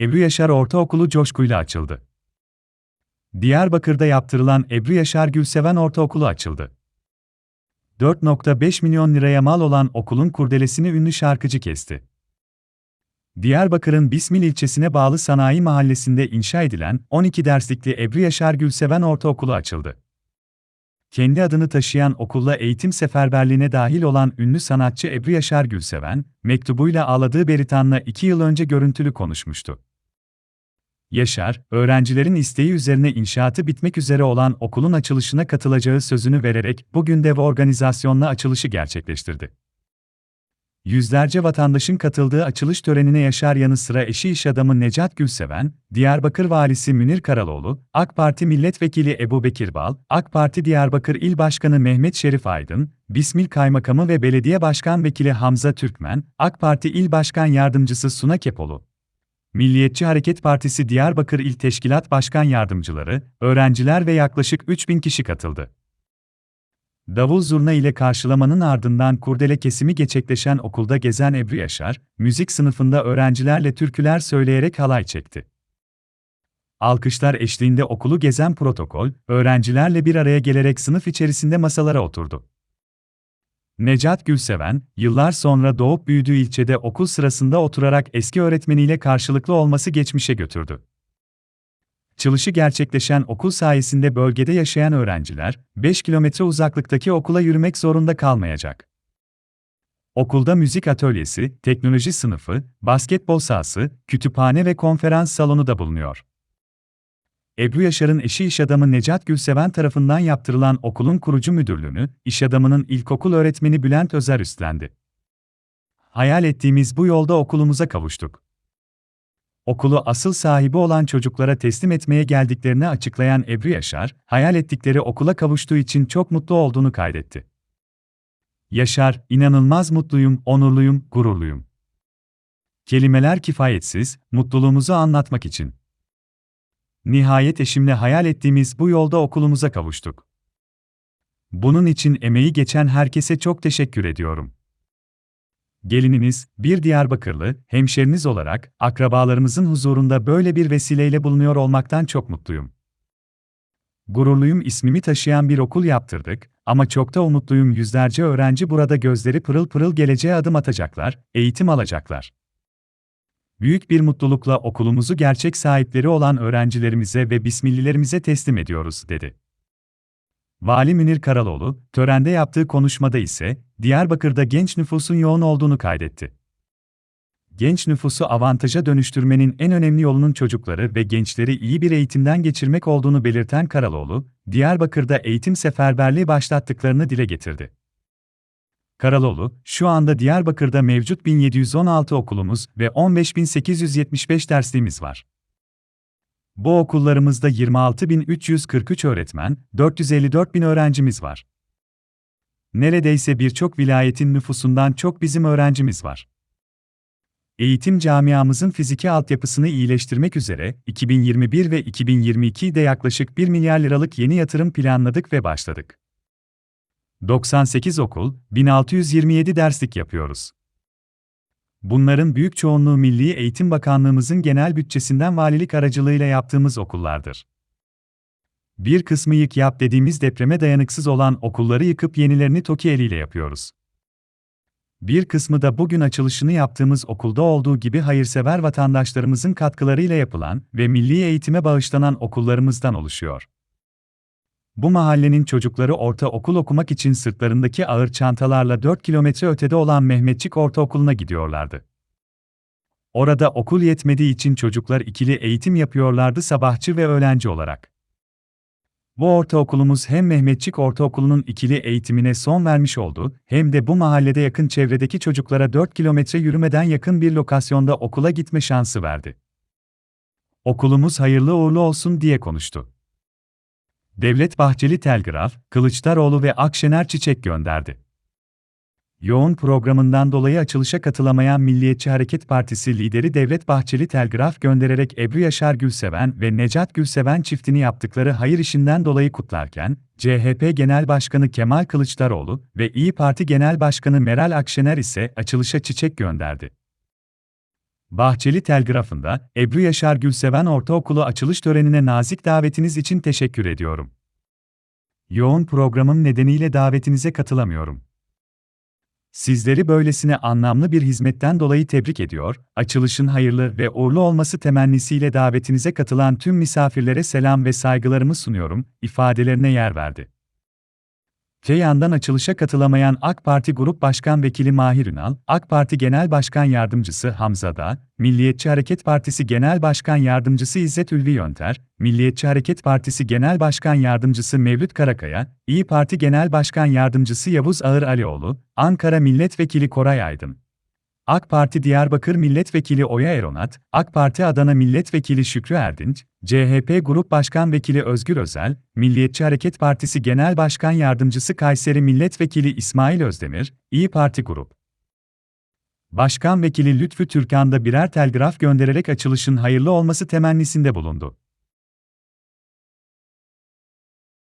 Ebru Yaşar Ortaokulu coşkuyla açıldı. Diyarbakır'da yaptırılan Ebru Yaşar Gülseven Ortaokulu açıldı. 4.5 milyon liraya mal olan okulun kurdelesini ünlü şarkıcı kesti. Diyarbakır'ın Bismil ilçesine bağlı Sanayi Mahallesi'nde inşa edilen 12 derslikli Ebru Yaşar Gülseven Ortaokulu açıldı. Kendi adını taşıyan okulla eğitim seferberliğine dahil olan ünlü sanatçı Ebru Yaşar Gülseven, mektubuyla ağladığı Beritan'la iki yıl önce görüntülü konuşmuştu. Yaşar, öğrencilerin isteği üzerine inşaatı bitmek üzere olan okulun açılışına katılacağı sözünü vererek bugün dev organizasyonla açılışı gerçekleştirdi. Yüzlerce vatandaşın katıldığı açılış törenine Yaşar yanı sıra eşi iş adamı Necat Gülseven, Diyarbakır Valisi Münir Karaloğlu, AK Parti Milletvekili Ebu Bekir Bal, AK Parti Diyarbakır İl Başkanı Mehmet Şerif Aydın, Bismil Kaymakamı ve Belediye Başkan Vekili Hamza Türkmen, AK Parti İl Başkan Yardımcısı Suna Kepolu, Milliyetçi Hareket Partisi Diyarbakır İl Teşkilat Başkan Yardımcıları, öğrenciler ve yaklaşık 3000 kişi katıldı. Davul zurna ile karşılamanın ardından kurdele kesimi gerçekleşen okulda gezen Ebru Yaşar, müzik sınıfında öğrencilerle türküler söyleyerek halay çekti. Alkışlar eşliğinde okulu gezen protokol, öğrencilerle bir araya gelerek sınıf içerisinde masalara oturdu. Necat Gülseven, yıllar sonra doğup büyüdüğü ilçede okul sırasında oturarak eski öğretmeniyle karşılıklı olması geçmişe götürdü. Çalışı gerçekleşen okul sayesinde bölgede yaşayan öğrenciler, 5 kilometre uzaklıktaki okula yürümek zorunda kalmayacak. Okulda müzik atölyesi, teknoloji sınıfı, basketbol sahası, kütüphane ve konferans salonu da bulunuyor. Ebru Yaşar'ın eşi iş adamı Necat Gülseven tarafından yaptırılan okulun kurucu müdürlüğünü, iş adamının ilkokul öğretmeni Bülent Özer üstlendi. Hayal ettiğimiz bu yolda okulumuza kavuştuk. Okulu asıl sahibi olan çocuklara teslim etmeye geldiklerini açıklayan Ebru Yaşar, hayal ettikleri okula kavuştuğu için çok mutlu olduğunu kaydetti. Yaşar, inanılmaz mutluyum, onurluyum, gururluyum. Kelimeler kifayetsiz, mutluluğumuzu anlatmak için. Nihayet eşimle hayal ettiğimiz bu yolda okulumuza kavuştuk. Bunun için emeği geçen herkese çok teşekkür ediyorum. Gelininiz, bir Diyarbakırlı, hemşeriniz olarak, akrabalarımızın huzurunda böyle bir vesileyle bulunuyor olmaktan çok mutluyum. Gururluyum ismimi taşıyan bir okul yaptırdık ama çok da umutluyum yüzlerce öğrenci burada gözleri pırıl pırıl geleceğe adım atacaklar, eğitim alacaklar. Büyük bir mutlulukla okulumuzu gerçek sahipleri olan öğrencilerimize ve bismillilerimize teslim ediyoruz, dedi. Vali Münir Karaloğlu, törende yaptığı konuşmada ise, Diyarbakır'da genç nüfusun yoğun olduğunu kaydetti. Genç nüfusu avantaja dönüştürmenin en önemli yolunun çocukları ve gençleri iyi bir eğitimden geçirmek olduğunu belirten Karaloğlu, Diyarbakır'da eğitim seferberliği başlattıklarını dile getirdi. Karaloğlu, şu anda Diyarbakır'da mevcut 1716 okulumuz ve 15875 dersliğimiz var. Bu okullarımızda 26.343 öğretmen, 454.000 öğrencimiz var. Neredeyse birçok vilayetin nüfusundan çok bizim öğrencimiz var. Eğitim camiamızın fiziki altyapısını iyileştirmek üzere 2021 ve 2022'de yaklaşık 1 milyar liralık yeni yatırım planladık ve başladık. 98 okul, 1627 derslik yapıyoruz. Bunların büyük çoğunluğu Milli Eğitim Bakanlığımızın genel bütçesinden valilik aracılığıyla yaptığımız okullardır. Bir kısmı yık yap dediğimiz depreme dayanıksız olan okulları yıkıp yenilerini TOKİ eliyle yapıyoruz. Bir kısmı da bugün açılışını yaptığımız okulda olduğu gibi hayırsever vatandaşlarımızın katkılarıyla yapılan ve milli eğitime bağışlanan okullarımızdan oluşuyor. Bu mahallenin çocukları ortaokul okumak için sırtlarındaki ağır çantalarla 4 kilometre ötede olan Mehmetçik Ortaokulu'na gidiyorlardı. Orada okul yetmediği için çocuklar ikili eğitim yapıyorlardı sabahçı ve öğlenci olarak. Bu ortaokulumuz hem Mehmetçik Ortaokulu'nun ikili eğitimine son vermiş oldu, hem de bu mahallede yakın çevredeki çocuklara 4 kilometre yürümeden yakın bir lokasyonda okula gitme şansı verdi. Okulumuz hayırlı uğurlu olsun diye konuştu. Devlet Bahçeli telgraf, Kılıçdaroğlu ve Akşener çiçek gönderdi. Yoğun programından dolayı açılışa katılamayan Milliyetçi Hareket Partisi lideri Devlet Bahçeli telgraf göndererek Ebru Yaşar Gülseven ve Necat Gülseven çiftini yaptıkları hayır işinden dolayı kutlarken, CHP Genel Başkanı Kemal Kılıçdaroğlu ve İyi Parti Genel Başkanı Meral Akşener ise açılışa çiçek gönderdi. Bahçeli Telgrafı'nda, Ebru Yaşar Gülseven Ortaokulu açılış törenine nazik davetiniz için teşekkür ediyorum. Yoğun programım nedeniyle davetinize katılamıyorum. Sizleri böylesine anlamlı bir hizmetten dolayı tebrik ediyor, açılışın hayırlı ve uğurlu olması temennisiyle davetinize katılan tüm misafirlere selam ve saygılarımı sunuyorum, ifadelerine yer verdi. Te yandan açılışa katılamayan AK Parti Grup Başkan Vekili Mahir Ünal, AK Parti Genel Başkan Yardımcısı Hamza Dağ, Milliyetçi Hareket Partisi Genel Başkan Yardımcısı İzzet Ülvi Yönter, Milliyetçi Hareket Partisi Genel Başkan Yardımcısı Mevlüt Karakaya, İyi Parti Genel Başkan Yardımcısı Yavuz Ağır Alioğlu, Ankara Milletvekili Koray Aydın. AK Parti Diyarbakır Milletvekili Oya Eronat, AK Parti Adana Milletvekili Şükrü Erdinç, CHP Grup Başkan Vekili Özgür Özel, Milliyetçi Hareket Partisi Genel Başkan Yardımcısı Kayseri Milletvekili İsmail Özdemir, İyi Parti Grup Başkan Vekili Lütfü Türkan da birer telgraf göndererek açılışın hayırlı olması temennisinde bulundu.